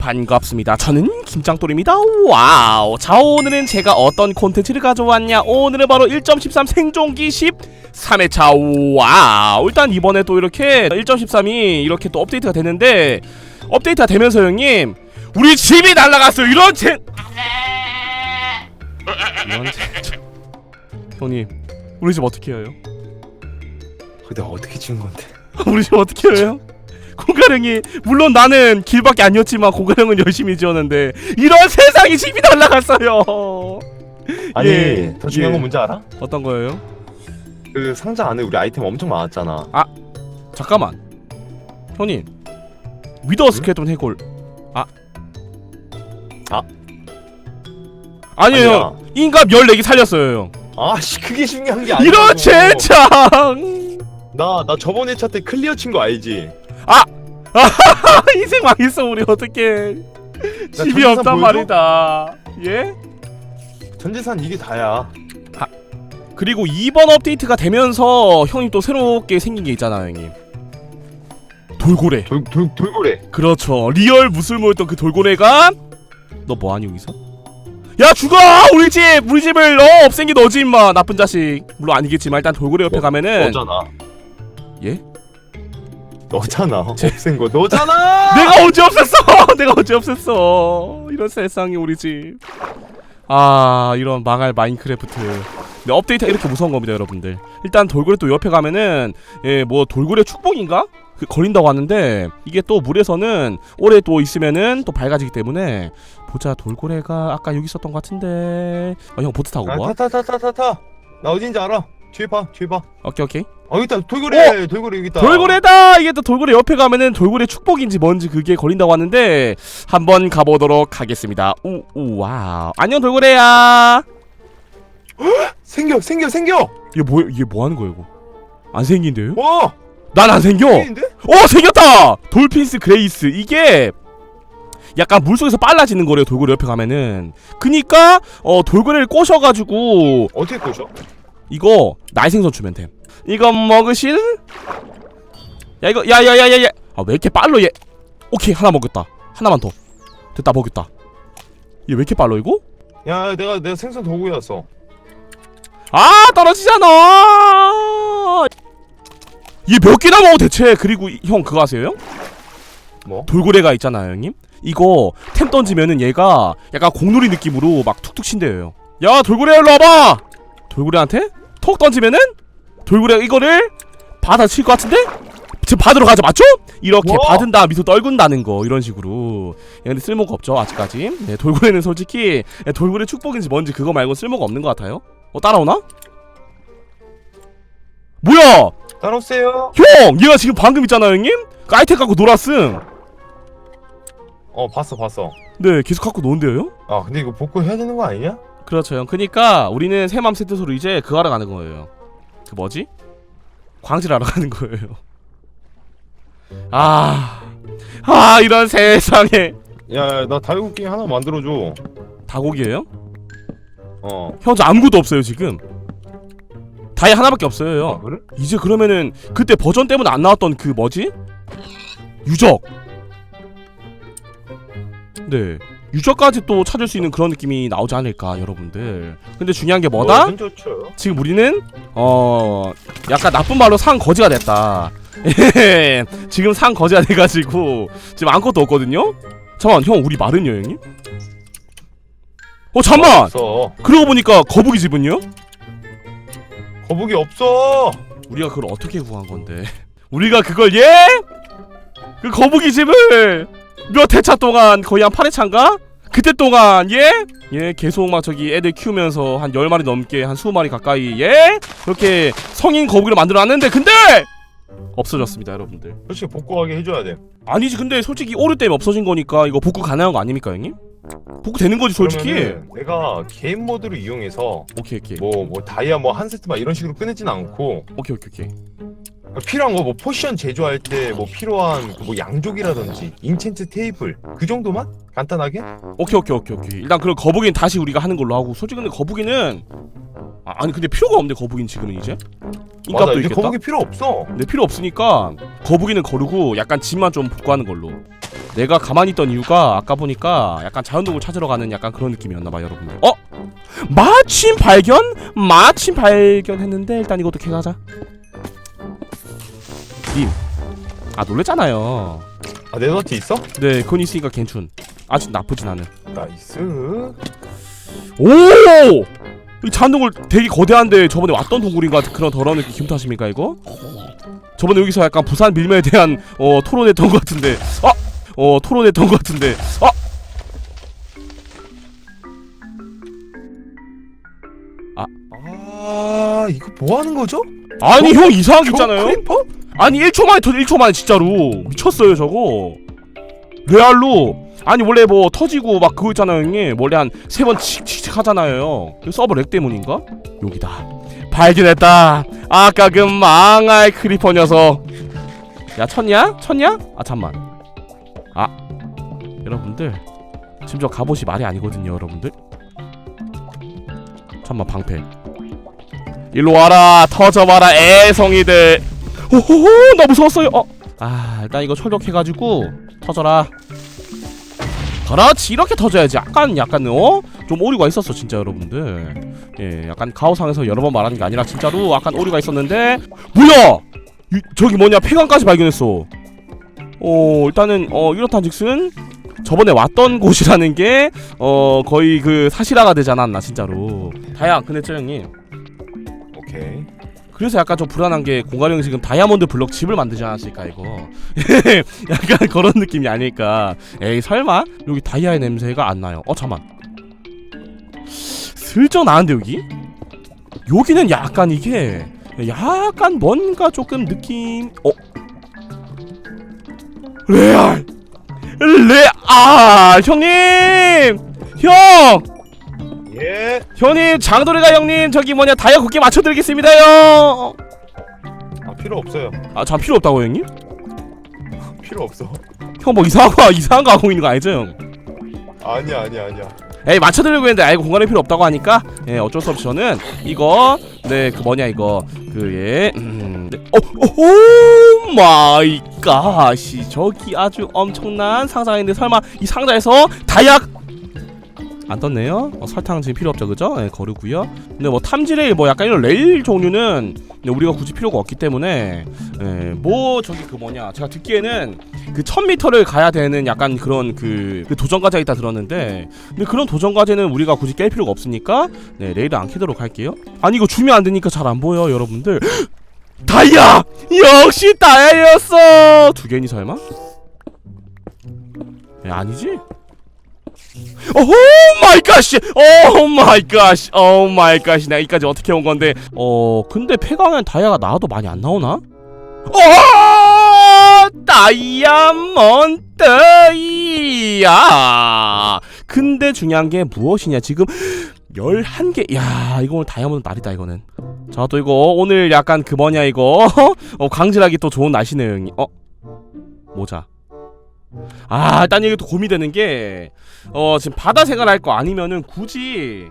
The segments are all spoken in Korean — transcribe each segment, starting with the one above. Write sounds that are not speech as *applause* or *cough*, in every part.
반갑습니다. 저는 김장돌입니다. 와우. 자, 오늘은 제가 어떤 콘텐츠를 가져왔냐? 오늘은 바로 1.13 생존기 13회차. 와우. 일단 이번에 또 이렇게 1.13이 이렇게 또 업데이트가 됐는데 업데이트가 되면서 형님 우리 집이 날라갔어요. 이런 제 이런 제 형님 우리 집 어떻게 해요? 근데 어떻게 지은 건데? *laughs* 우리 집 어떻게 해요? 공가령이 물론 나는 길밖에 아니었지만 공가령은 열심히 지었는데 이런 세상이 집이 날라갔어요. 아니 예, 더 중요한 예. 건 뭔지 알아? 어떤 거예요? 그 상자 안에 우리 아이템 엄청 많았잖아. 잠깐만, 형님 위더 스케톤 해골 아, 아. 아니에요. 아니야. 인갑 14개 살렸어요, 형. 아씨 그게 중요한 게 아니야. 이런 젠장! 나나 저번에 차때 클리어 친 거 알지? *laughs* 인생 망했어 우리 어떻게? 집이 없단 보여줘? 말이다. 예? 전재산 이게 다야. 그리고 이번 업데이트가 되면서 형님 또 새롭게 생긴 게 있잖아요, 형님. 돌고래. 돌, 돌 돌고래. 그렇죠. 리얼 무술모였던 그 돌고래가 너 뭐하니 여기서? 야 죽어! 우리 집! 우리 집을 너 없앤 게 너지 임마 나쁜 자식 물론 아니겠지만 일단 돌고래 옆에 너- 가면은 너잖아. 예? 너잖아. 제- 없앤 거 너잖아. *laughs* 내가 언제 없앴어! *laughs* 내가 언제 없앴어! 이런 세상이 우리 집. 아 이런 망할 마인크래프트. 근데 업데이트가 이렇게 무서운 겁니다 여러분들. 일단 돌고래 또 옆에 가면은 예 뭐 돌고래 축복인가? 그 걸린다고 하는데 이게 또 물에서는 오래 또 있으면은 또 밝아지기 때문에 보자 돌고래가 아까 여기 있었던 것 같은데 어, 형 보트 타고 와? 타타타타타타. 나 어딘지 알아. 뒤에 봐. 뒤에 봐. 오케이 오케이 어 여기 있다. 돌고래. 돌고래 여기 있다. 돌고래다 이게 또 돌고래 옆에 가면은 돌고래 축복인지 뭔지 그게 걸린다고 하는데 한번 가보도록 하겠습니다 우, 우 와우 안녕 돌고래야 생겨 생겨 생겨. 이게 뭐 이게 뭐 하는 거예요 이거 안 생긴대요? 와. 난 안 생겨 생긴데? 어 생겼다 돌핀스 그레이스 이게 약간 물속에서 빨라지는 거래요 돌고래 옆에 가면은 그니까 어 돌고래를 꼬셔가지고 어떻게 꼬셔? 이거 날생선 주면 돼 이거 먹으실? 야 이거 야야야야야 아 왜 이렇게 빨로 얘 오케이 하나 먹었다 하나만 더 됐다 먹었다 얘 왜 이렇게 빨로 이거? 야 내가 내가 생선 더 구해왔어. 아 떨어지잖아 얘 몇 개나 먹어 대체 그리고 이- 형 그거 아세요 형? 뭐? 돌고래가 있잖아요 형님 이거 템 던지면은 얘가 약간 공놀이 느낌으로 막 툭툭 친대요 야 돌고래 일로 와봐 돌고래한테 톡 던지면은 돌고래가 이거를 받아 칠 것 같은데? 지금 받으러 가죠 맞죠? 이렇게 와. 받은 다음 밑으로 떨군다는 거 이런 식으로 예, 근데 쓸모가 없죠 아직까지 네, 돌고래는 솔직히 예, 돌고래 축복인지 뭔지 그거 말고 쓸모가 없는 것 같아요 어 따라오나? 뭐야 따라오세요. 형 얘가 지금 방금 있잖아요 형님? 그 아이템 갖고 놀았음 어 봤어 봤어. 네 계속 갖고 노는데요 형? 아 근데 이거 복구 해야 되는 거 아니냐? 그렇죠 형 그니까 우리는 새맘 세트소로 이제 그거 하러 가는 거예요 그 뭐지? 광질 하러 가는 거예요 아... 아 이런 세상에 야 나 다이브 게임 하나 만들어줘. 다곡이에요? 어. 형 저 아무것도 없어요 지금 다이 하나밖에 없어요 아형 그래? 이제 그러면은 그때 버전 때문에 안 나왔던 그 뭐지? 유적 네 유적까지 또 찾을 수 있는 그런 느낌이 나오지 않을까 여러분들 근데 중요한 게 뭐다? 어, 좋죠. 지금 우리는 어 약간 나쁜 말로 상 거지가 됐다. *laughs* 지금 상 거지가 돼가지고 지금 아무것도 없거든요. 잠깐 형 우리 마른 여행님? 어 잠만. 없어. 그러고 보니까 거북이 집은요? 거북이 없어. 우리가 그걸 어떻게 구한 건데? *laughs* 우리가 그걸 예? 그 거북이 집을 몇 회차 동안 거의 한 8회차인가? 그때 동안 예? 예 계속 막 저기 애들 키우면서 한 10마리 넘게 한 20마리 가까이 예? 그렇게 성인 거북이를 만들어놨는데 근데 없어졌습니다 여러분들 솔직히 복구하게 해줘야 돼. 아니지 근데 솔직히 오류 때문에 없어진 거니까 이거 복구 가능한 거 아닙니까 형님? 복구 되는 거지 솔직히 그러면은 내가 게임 모드를 이용해서 오케이 오케이 뭐 뭐 다이아 뭐 한 세트 막 이런 식으로 끊지는 않고 오케이 오케이 오케이 필요한 거 뭐 포션 제조할 때 뭐 필요한 그뭐 양족이라든지 인챈트 테이블 그 정도만? 간단하게? 오케이 오케이 오케이 오케이. 일단 그럼 거북이는 다시 우리가 하는 걸로 하고 솔직히 근데 거북이는 아, 아니 근데 필요가 없네 거북이는 지금은 이제? 맞아 인값도 이제 있겠다? 거북이 필요 없어. 근데 필요 없으니까 거북이는 거르고 약간 집만 좀 복구하는 걸로. 내가 가만히 있던 이유가 아까 보니까 약간 자연동굴 찾으러 가는 약간 그런 느낌이었나봐 여러분들. 어? 마침 발견? 마침 발견했는데 일단 이것도 캐가자 님아 놀랬잖아요 아 네더티 있어? 네 그건 있으니까 괜춘 아주 나쁘진 않은 나이스 오! 이 자연동굴 되게 거대한데 저번에 왔던 동굴인가 그런 더러운 느낌 탓입니까 이거? 저번에 여기서 약간 부산 밀매에 대한 어 토론했던 것 같은데 아! 어 토론했던 것 같은데 아! 아 이거 뭐 하는 거죠? 아니 형 이상한 게 있잖아요 크리퍼? 아니 1초 만에 터져 1초 만에 진짜로. 미쳤어요 저거. 레알로. 아니 원래 뭐 터지고 막 그거 있잖아요 형님. 원래 한 세 번 칙칙칙 하잖아요. 그 서버 렉 때문인가? 여기다. 발견했다. 아까 그 망할 크리퍼 녀석. 야 쳤냐? 쳤냐? 아 잠만. 아. 여러분들. 지금 저 갑옷이 말이 아니거든요 여러분들. 잠만 방패. 일로 와라. 터져봐라 애송이들 호호호 나 무서웠어요. 어. 아 일단 이거 철벽해가지고 터져라. 그렇지 이렇게 터져야지. 약간 약간 어? 좀 오류가 있었어 진짜 여러분들. 예 약간 가오상에서 여러 번 말하는 게 아니라 진짜로 약간 오류가 있었는데. 뭐야! 이, 저기 뭐냐 폐광까지 발견했어. 어 일단은 어 이렇단즉슨 저번에 왔던 곳이라는 게 어 거의 그 사실화가 되지 않았나 진짜로. 다양 근데 저 형님. 오케이 그래서 약간 좀 불안한 게 공가령이 지금 다이아몬드 블럭 집을 만들지 않았을까 이거. *laughs* 약간 그런 느낌이 아닐까. 에이 설마? 여기 다이아의 냄새가 안 나요. 어 잠만. 슬쩍 나는데 여기? 여기는 약간 이게 약간 뭔가 조금 느낌 어? 레알! 레아 형님! 형 예. 형님 장도리가 형님 저기 뭐냐 다이아 곱게 맞춰드리겠습니다요. 아, 필요 없어요. 아잠 필요 없다고 형님? *laughs* 필요 없어. 형 뭐 이상한 거 이상한 거 하고 있는 거 아니죠 형? 아니야 아니야 아니야. 에이 맞춰드리려고 했는데 아이고 공간에 필요 없다고 하니까? 예 어쩔 수 없이 저는 이거 네 그 뭐냐 이거 그예 음, 네. 어, 오 마이 갓이 저기 아주 엄청난 상자인데 설마 이 상자에서 다이아 안 떴네요. 어, 설탕 지금 필요 없죠, 그죠? 예, 거르고요. 근데 뭐 탐지레일 뭐 약간 이런 레일 종류는 네, 우리가 굳이 필요가 없기 때문에 예, 뭐 저기 그 뭐냐 제가 듣기에는 그 1000m를 가야 되는 약간 그런 그, 그 도전 과제가 있다 들었는데 근데 그런 도전 과제는 우리가 굳이 깰 필요가 없으니까 네 레일을 안 캐도록 할게요. 아니 이거 주면 안 되니까 잘 안 보여 여러분들. *gasps* 다이아 역시 다이아였어 두 개니 설마? 예, 아니지? 오 마이 갓씨 오 마이 갓씨 오 마이 갓씨 내가 이까지 어떻게 온 건데. 어 근데 폐광엔 다이아가 나와도 많이 안 나오나? 오 다이아몬드야 근데 중요한 게 무엇이냐? 지금 11개. 야 이거 오늘 다이아몬드 날이다 이거는. 자 또 이거 오늘 약간 그 뭐냐 이거? *laughs* 어 광질하기 또 좋은 날씨네요 어? 모자 아 일단 이게 또 고민되는 게 어 지금 바다 생활할 거 아니면은 굳이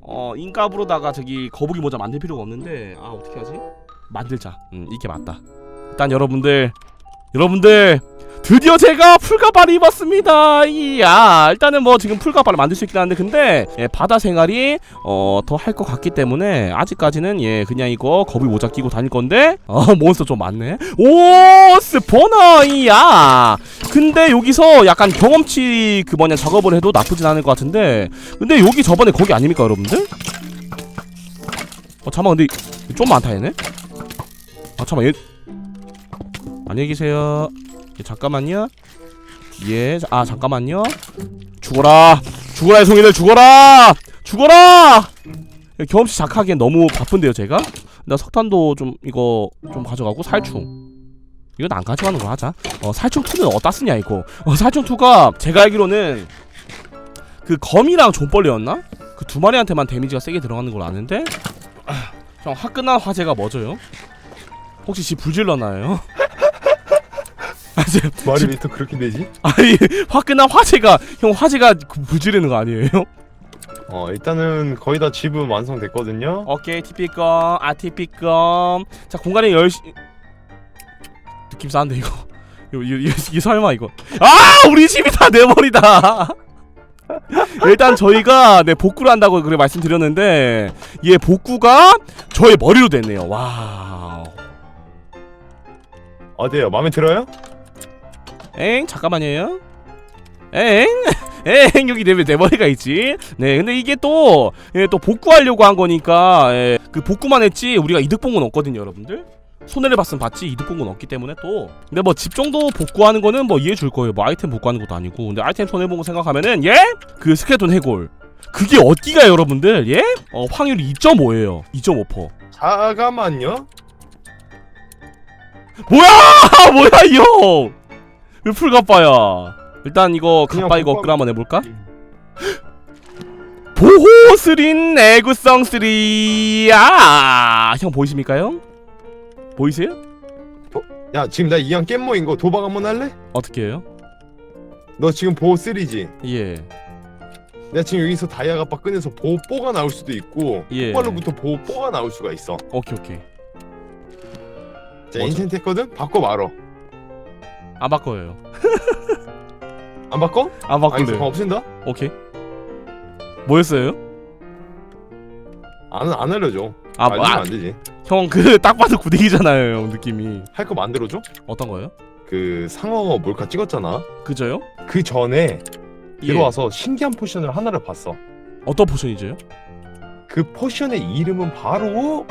어 인갑으로다가 저기 거북이 모자 만들 필요가 없는데 아 어떻게 하지? 만들자. 음 이게 맞다. 일단 여러분들 여러분들 드디어 제가 풀가발을 입었습니다. 이야 일단은 뭐 지금 풀가발을 만들 수 있긴 한데 근데 예, 바다 생활이 어 더 할 것 같기 때문에 아직까지는 예 그냥 이거 거북이 모자 끼고 다닐 건데 어 몬스터 좀 많네. 오 스포너 이야 근데 여기서 약간 경험치 그 뭐냐 작업을 해도 나쁘진 않을 것 같은데. 근데 여기 저번에 거기 아닙니까 여러분들? 어 잠깐 근데 좀 많다 얘네? 아 잠깐 얘 안녕히 계세요. 예, 잠깐만요. 예아 잠깐만요. 죽어라. 죽어라 해송이들 죽어라! 죽어라! 예, 경험치 작하기엔 너무 바쁜데요 제가? 나 석탄도 좀 이거 좀 가져가고 살충 이건 안 가져가는 거 하자. 어 살충 2는 어디다 쓰냐 이거. 어 살충 2가 제가 알기로는 그 거미랑 존벌레였나? 그 두 마리한테만 데미지가 세게 들어가는 걸 아는데? 아, 형 화끈한 화재가 뭐죠요 혹시 집 불질러나요 *laughs* 아 지금 말이 집- 왜또 그렇게 되지? 아니 화끈한 화재가 형 화재가 그 불지르는 거 아니에요? 어 일단은 거의 다 집은 완성됐거든요. 오케이 TP검 아 TP검. 자 공간이 열시 느낌 싸는데 이거. *laughs* 이거 이거, 이거, 이거 설마 이거. 아 우리 집이 다내 머리다. *laughs* 일단 저희가 네 복구를 한다고 그래 말씀드렸는데 얘 복구가 저의 머리로 됐네요. 와우. 어때요? 마음에 들어요? 엥? 잠깐만요. 엥? *laughs* 엥? 여기 내, 내 머리가 있지? 네 근데 이게 또, 예, 또 복구하려고 한 거니까 예, 그 복구만 했지 우리가 이득 본 건 없거든요 여러분들 손해를 봤으면 봤지. 이득 본 건 없기 때문에 또. 근데 뭐 집 정도 복구하는 거는 뭐 이해해 줄 거예요. 뭐 아이템 복구하는 것도 아니고. 근데 아이템 손해본 거 생각하면은 예? 그 스켈톤 해골. 그게 어디가 여러분들? 예? 어 확률이 2.5예요. 2.5% 잠깐만요. 뭐야! *laughs* 뭐야 이형! 왜 풀갑바야? 일단 이거 갑바 이거 업글 한번 해볼까? 보호스린 애구성 3야! 형 보이십니까 형? 보이세요? 야 지금 나 이왕 깻 모인 거 도박 한번 할래? 어떻게 해요? 너 지금 보호 3지? 예 내가 지금 여기서 다이아 갑바 꺼내서 보호 4가 나올 수도 있고 예. 폭발로부터 보호 4가 나올 수가 있어. 오케이 오케이 자? 인챈트 했거든? 바꿔 말어. 안 바꿔요 *laughs* 안 바꿔? 안 아니 잠깐 바꿀래요 없앤다? 오케이 뭐였어요? 안, 안 알려줘. 아, 알리면 아 안 되지. 형 그 *laughs* 딱 봐도 구데기잖아요 형 느낌이 할 거 만들어 줘? 어떤 거요? 그 상어 몰카 찍었잖아. 그저요? 그 전에 예. 들어와서 신기한 포션을 하나를 봤어. 어떤 포션이죠? 그 포션의 이름은 바로